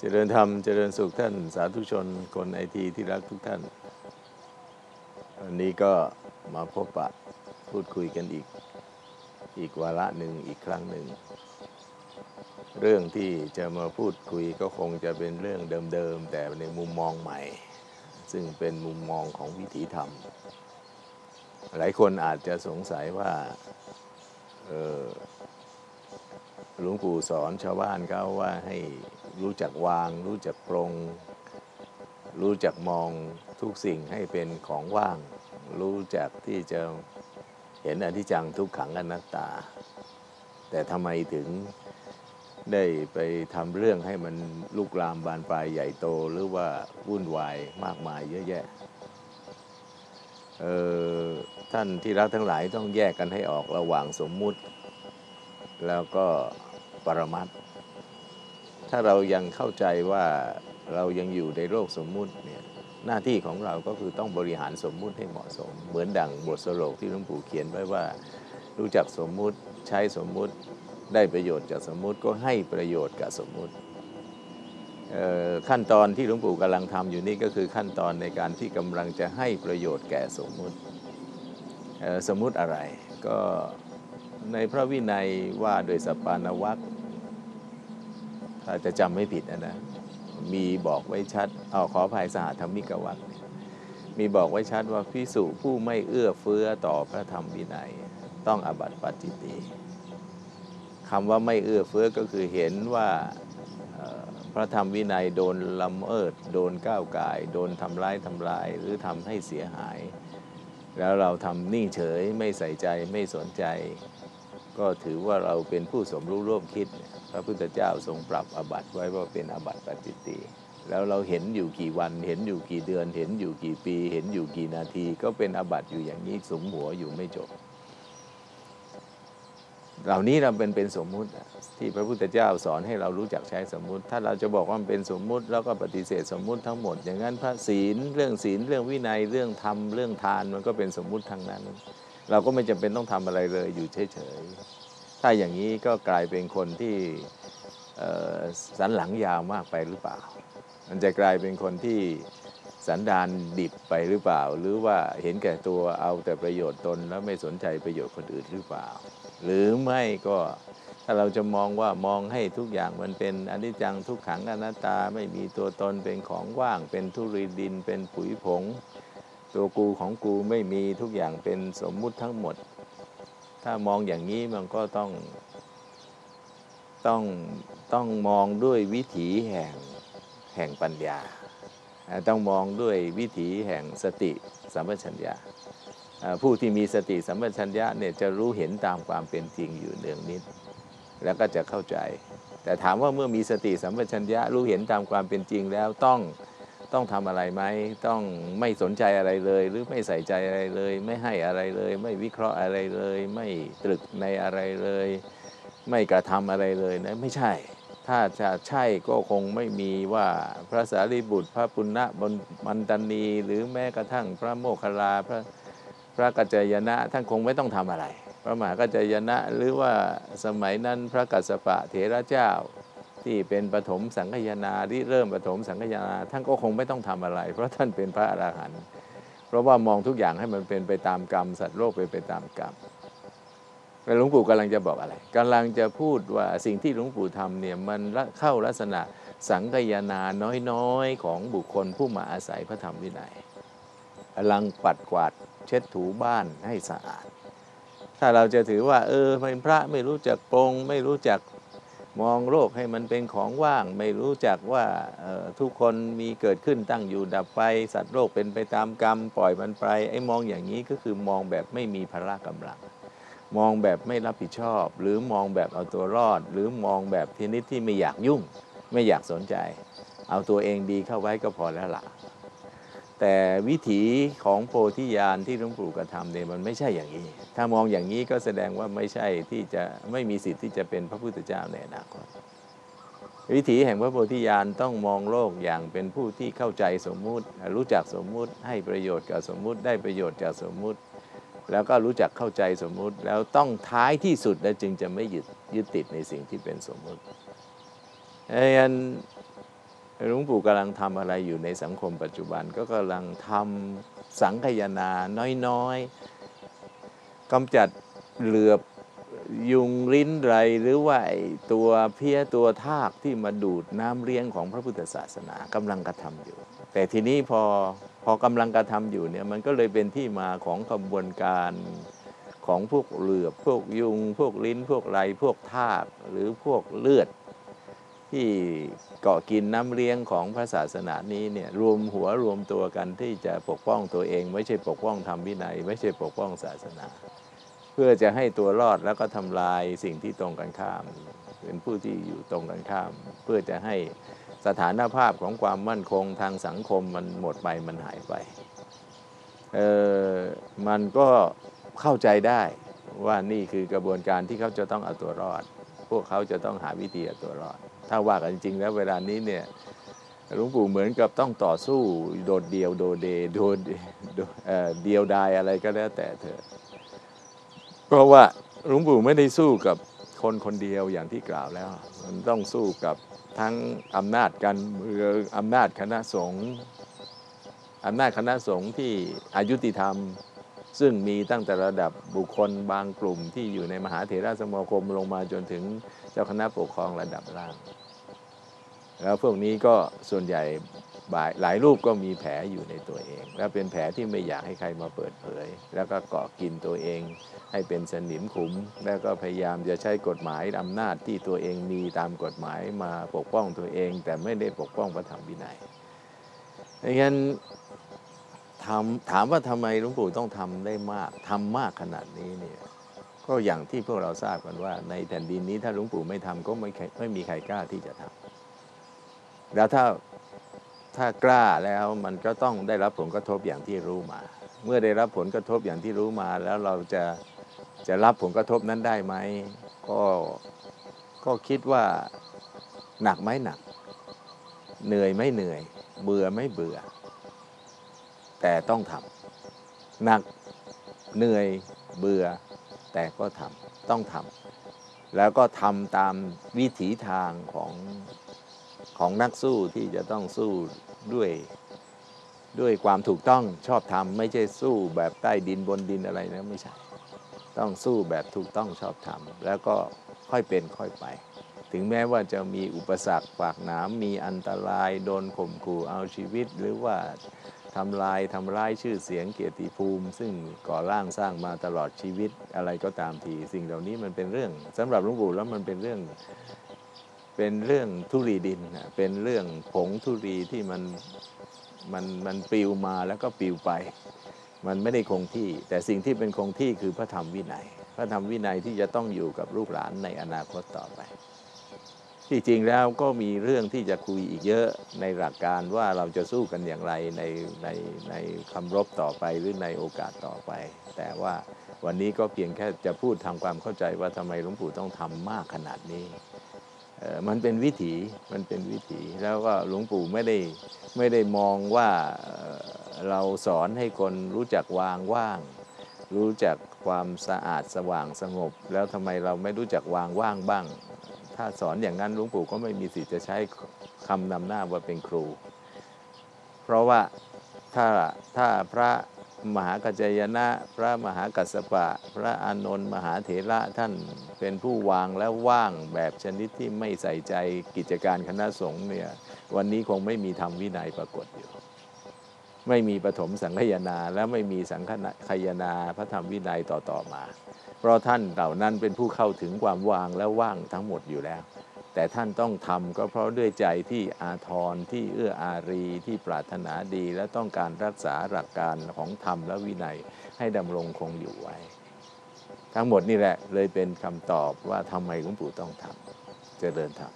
เจริญธรรม เจริญสุขท่านสาธุชนคนไอทีที่รักทุกท่าน วันนี้ก็มาพบปะพูดคุยกันอีก อีกวาระหนึ่งอีกครั้งหนึ่ง เรื่องที่จะมาพูดคุยก็คงจะเป็นเรื่องเดิมๆ แต่ในมุมมองใหม่ ซึ่งเป็นมุมมองของวิถีธรรม หลายคนอาจจะสงสัยว่าหลวงปู่สอนชาวบ้านเขาว่าให้ รู้จักวาง รู้จักปรง รู้จักมองทุกสิ่งให้เป็นของว่าง รู้จักที่จะเห็นอนิจจังทุกขังอนัตตา แต่ทำไมถึงได้ไปทำเรื่องให้มันลุกลามบานปลายใหญ่โตหรือว่าวุ่นวายมากมายเยอะแยะเออท่านที่รักทั้งหลายต้องแยกกันให้ออกระหว่างสมมุติ แล้วก็ปรมัตถ์ ถ้าเรายังเข้าใจว่าเรายังอยู่ในโลกสมมุติเนี่ยหน้าที่ของเราก็คือต้องบริหารสมมุติให้เหมาะสม เหมือนดั่งบทสโลกที่หลวงปู่เขียนไว้ว่า รู้จักสมมุติใช้สมมุติได้ประโยชน์จากสมมุติก็ให้ประโยชน์กับสมมุติขั้นตอนที่หลวงปู่กำลังทำอยู่นี่ก็คือขั้นตอนในการที่กำลังจะให้ประโยชน์แก่สมมุติสมมุติอะไรก็ในพระวินัยว่าโดยสปานวัค ถ้าจะจำไม่ผิดนะนะ มีบอกไว้ชัดเอาขออภัยสหธรรมิกวัตมีบอกไว้ชัดว่าพิสุผู้ไม่เอื้อเฟื้อต่อพระธรรมวินัย ต้องอาบัติปัจจิตีคำว่าไม่เอื้อเฟื้อก็คือเห็นว่าพระธรรมวินัยโดนละเมิดโดนก้าวไก่าย โดนทำร้ายทำลาย หรือทำให้เสียหาย แล้วเราทำนิ่งเฉยไม่ใส่ใจไม่สนใจ ก็ถือว่าเราเป็นผู้สมรู้ร่วมคิด ระพุทธเจ้าทรงปรับอาบัติไว้ว่าเป็นอาบัติปาจิตติแล้วเราเห็นอยู่กี่วันเห็นอยู่กี่เดือน เห็นอยู่กี่ปี เห็นอยู่กี่นาที ก็เป็นอาบัติอยู่อย่างนี้สมหัวอยู่ไม่จบ เหล่านี้เราเป็นเป็นสมมุติที่พระพุทธเจ้าสอนให้เรารู้จักใช้สมมุติ ถ้าเราจะบอกว่ามันเป็นสมมุติ แล้วก็ปฏิเสธสมมุติทั้งหมด อย่างนั้นพระศีลเรื่องศีลเรื่องวินัยเรื่องธรรมเรื่องทานมันก็เป็นสมมุติทั้งนั้น เราก็ไม่จำเป็นต้องทำอะไรเลยอยู่เฉยๆ ถ้าอย่างนี้ก็กลายเป็นคนที่สันหลังยาวมากไปหรือเปล่า มันจะกลายเป็นคนที่สันดานดิบไปหรือเปล่า หรือว่าเห็นแก่ตัวเอาแต่ประโยชน์ตนแล้วไม่สนใจประโยชน์คนอื่นหรือเปล่า หรือไม่ก็ถ้าเราจะมองว่ามองให้ทุกอย่างมันเป็นอนิจจังทุกขังอนัตตาไม่มีตัวตนเป็นของว่าง เป็นทุรีดินเป็นปุ๋ยผง ตัวกูของกูไม่มีทุกอย่างเป็นสมมุติทั้งหมด ถ้ามองอย่างนี้มันก็ต้องต้องต้องมองด้วยวิถีแห่งแห่งปัญญา ต้องมองด้วยวิถีแห่งสติสัมปชัญญะผู้ที่มีสติสัมปชัญญะเนี่ยจะรู้เห็นตามความเป็นจริงอยู่เนืองนิด แล้วก็จะเข้าใจ แต่ถามว่าเมื่อมีสติสัมปชัญญะรู้เห็นตามความเป็นจริงแล้วต้อง ต้องทำอะไรไหมต้องไม่สนใจอะไรเลย หรือไม่ใส่ใจอะไรเลย ไม่ให้อะไรเลย ไม่วิเคราะห์อะไรเลย ไม่ตรึกในอะไรเลย ไม่กระทำอะไรเลยนะไม่ใช่ ถ้าจะใช่ก็คงไม่มีว่าพระสารีบุตร พระปุณณบนมันตนี หรือแม้กระทั่งพระโมคคัลลาพระพระกัจจายนะท่านคงไม่ต้องทำอะไร พระมหากัจจายนะหรือว่าสมัยนั้นพระกัสสปะเถระเจ้า ที่เป็นปฐมสังฆยนาที่เริ่มปฐมสังฆยนาท่านก็คงไม่ต้องทำอะไร เพราะท่านเป็นพระอรหันต์เพราะว่ามองทุกอย่างให้มันเป็นไปตามกรรม สัตว์โลกเป็นไปตามกรรมแต่หลวงปู่กำลังจะบอกอะไรกำลังจะพูดว่าสิ่งที่หลวงปู่ทำเนี่ยมันเข้าลักษณะสังคายนาน้อยๆ ของบุคคลผู้มาอาศัยพระธรรมวินัยกำลังปัดกวาดเช็ดถูบ้านให้สะอาด ถ้าเราจะถือว่า เออเป็นพระไม่รู้จักปรงไม่รู้จัก มองโลกให้มันเป็นของว่าง ไม่รู้จักว่าทุกคนมีเกิดขึ้นตั้งอยู่ดับไป สัตว์โลกเป็นไปตามกรรม ปล่อยมันไปไอ้มองอย่างนี้ก็คือมองแบบไม่มีพละกำลัง มองแบบไม่รับผิดชอบ หรือมองแบบเอาตัวรอด หรือมองแบบทีนิดที่ไม่อยากยุ่ง ไม่อยากสนใจ เอาตัวเองดีเข้าไว้ก็พอแล้วล่ะ แต่วิถีของโพธิญาณที่หลวงปู่กระทำเนี่ยมันไม่ใช่อย่างนี้ ถ้ามองอย่างนี้ก็แสดงว่าไม่ใช่ที่จะไม่มีสิทธิ์ที่จะเป็นพระพุทธเจ้าในอนาคตวิถีแห่งพระโพธิญาณต้องมองโลกอย่างเป็นผู้ที่เข้าใจสมมุติ รู้จักสมมุติให้ประโยชน์กับสมมุติได้ประโยชน์จากสมมุติ แล้วก็รู้จักเข้าใจสมมุติ แล้วต้องท้ายที่สุดแล้วจึงจะไม่ยึดยึดติดในสิ่งที่เป็นสมมุติเพราะฉะนั้น หลวงปู่กำลังทำอะไรอยู่ในสังคมปัจจุบันก็กำลังทำสังคยนาน้อยๆกำจัดเหลือบยุงลิ้นไรหรือว่าตัวเพี้ยตัวทากที่มาดูดน้ำเลี้ยงของพระพุทธศาสนากำลังกระทำอยู่ แต่ทีนี้พอพอกำลังกระทำอยู่เนี่ยมันก็เลยเป็นที่มาของกระบวนการของพวกเหลือบพวกยุง พวกลิ้น พวกไรพวกทากหรือพวกเลือด ที่เกาะกินน้ำเลี้ยงของพระศาสนานี้เนี่ยรวมหัวรวมตัวกันที่จะปกป้องตัวเอง ไม่ใช่ปกป้องธรรมวินัย ไม่ใช่ปกป้องศาสนา เพื่อจะให้ตัวรอดแล้วก็ทำลายสิ่งที่ตรงกันข้าม เป็นผู้ที่อยู่ตรงกันข้าม เพื่อจะให้สถานภาพของความมั่นคงทางสังคมมันหมดไปมันหายไปเออมันก็เข้าใจได้ว่านี่คือกระบวนการที่เขาจะต้องเอาตัวรอด พวกเขาจะต้องหาวิธีเอาตัวรอด ถ้าว่ากันจริงๆแล้วเวลานี้เนี่ยหลวงปู่เหมือนกับต้องต่อสู้โดดเดียวโดเดโดดโดเดียวดายอะไรก็แล้วแต่เถอะเพราะว่าหลวงปู่ไม่ได้สู้กับคนคนเดียวอย่างที่กล่าวแล้ว มันต้องสู้กับทั้งอำนาจการเมืองอำนาจคณะสงฆ์อำนาจคณะสงฆ์ที่อายุติธรรม ซึ่งมีตั้งแต่ระดับบุคคลบางกลุ่มที่อยู่ในมหาเถรสมาคมลงมาจนถึงเจ้าคณะปกครองระดับล่าง แล้วพวกนี้ก็ส่วนใหญ่บ่ายหลายรูปก็มีแผลอยู่ในตัวเอง และเป็นแผลที่ไม่อยากให้ใครมาเปิดเผย แล้วก็เกาะกินตัวเอง ให้เป็นสนิมขุม แล้วก็พยายามจะใช้กฎหมายอำนาจที่ตัวเองมีตามกฎหมายมาปกป้องตัวเอง แต่ไม่ได้ปกป้องพระธรรมวินัยดังนั้น ทำถามว่าทำไมหลวงปู่ต้องทำได้มากทำมากขนาดนี้เนี่ยก็อย่างที่พวกเราทราบกันว่า ในแผ่นดินนี้ถ้าหลวงปู่ไม่ทำก็ไม่ไม่มีใครกล้าที่จะทำแล้วถ้าถ้ากล้าแล้วมันก็ต้องได้รับผลกระทบอย่างที่รู้มา เมื่อได้รับผลกระทบอย่างที่รู้มา แล้วเราจะจะรับผลกระทบนั้นได้ไหมก็ก็คิดว่าหนักไหมหนัก เหนื่อยไหม่เหนื่อย เบื่อไหม่เบื่อ แต่ต้องทำหนักเหนื่อยเบื่อ แต่ก็ทำต้องทำแล้วก็ทำตามวิถีทางของของนักสู้ที่จะต้องสู้ด้วยด้วยความถูกต้องชอบธรรมไม่ใช่สู้แบบใต้ดินบนดินอะไรนะไม่ใช่ ต้องสู้แบบถูกต้องชอบธรรมแล้วก็ค่อยเป็นค่อยไป ถึงแม้ว่าจะมีอุปสรรคปากหนามมีอันตรายโดนข่มขู่เอาชีวิต หรือว่า ทำลายทำร้ายชื่อเสียงเกียรติภูมิ ซึ่งก่อร่างสร้างมาตลอดชีวิตอะไรก็ตามที สิ่งเหล่านี้มันเป็นเรื่องสำหรับหลวงปู่แล้วมันเป็นเรื่องเป็นเรื่องทุรีดินเป็นเรื่องผงทุรีที่มันมันมันปลิวมาแล้วก็ปลิวไป มันไม่ได้คงที่ แต่สิ่งที่เป็นคงที่คือพระธรรมวินัย พระธรรมวินัยที่จะต้องอยู่กับลูกหลานในอนาคตต่อไป ที่จริงแล้วก็มีเรื่องที่จะคุยอีกเยอะในหลักการว่าเราจะสู้กันอย่างไรในในในคำรบต่อไปหรือในโอกาสต่อไป แต่ว่าวันนี้ก็เพียงแค่จะพูดทำความเข้าใจว่าทำไมหลวงปู่ต้องทำมากขนาดนี้มันเป็นวิถีมันเป็นวิถีแล้วก็หลวงปู่ไม่ได้ไม่ได้มองว่าเราสอนให้คนรู้จักวางว่าง รู้จักความสะอาดสว่างสงบ แล้วทำไมเราไม่รู้จักวางว่างบ้าง ถ้าสอนอย่างนั้นหลวงปู่ก็ไม่มีสิทธิ์จะใช้คำนำหน้าว่าเป็นครู เพราะว่าถ้าถ้าพระมหากัจจยนะ พระมหากัสสปะ พระอานนท์มหาเถระท่านเป็นผู้วางและว่างแบบชนิดที่ไม่ใส่ใจกิจการคณะสงฆ์เนี่ยวันนี้คงไม่มีธรรมวินัยปรากฏอยู่ ไม่มีปฐมสังคายนา และไม่มีสังคายนาพระธรรมวินัยต่อๆมา เพราะท่านเหล่านั้นเป็นผู้เข้าถึงความวางและว่างทั้งหมดอยู่แล้ว แต่ท่านต้องทำก็เพราะด้วยใจที่อาทรที่เอื้ออารีที่ปรารถนาดี และต้องการรักษาหลักการของธรรมและวินัยให้ดำรงคงอยู่ไว้ ทั้งหมดนี่แหละเลยเป็นคำตอบว่าทำไมหลวงปู่ต้องทำเจริญธรรม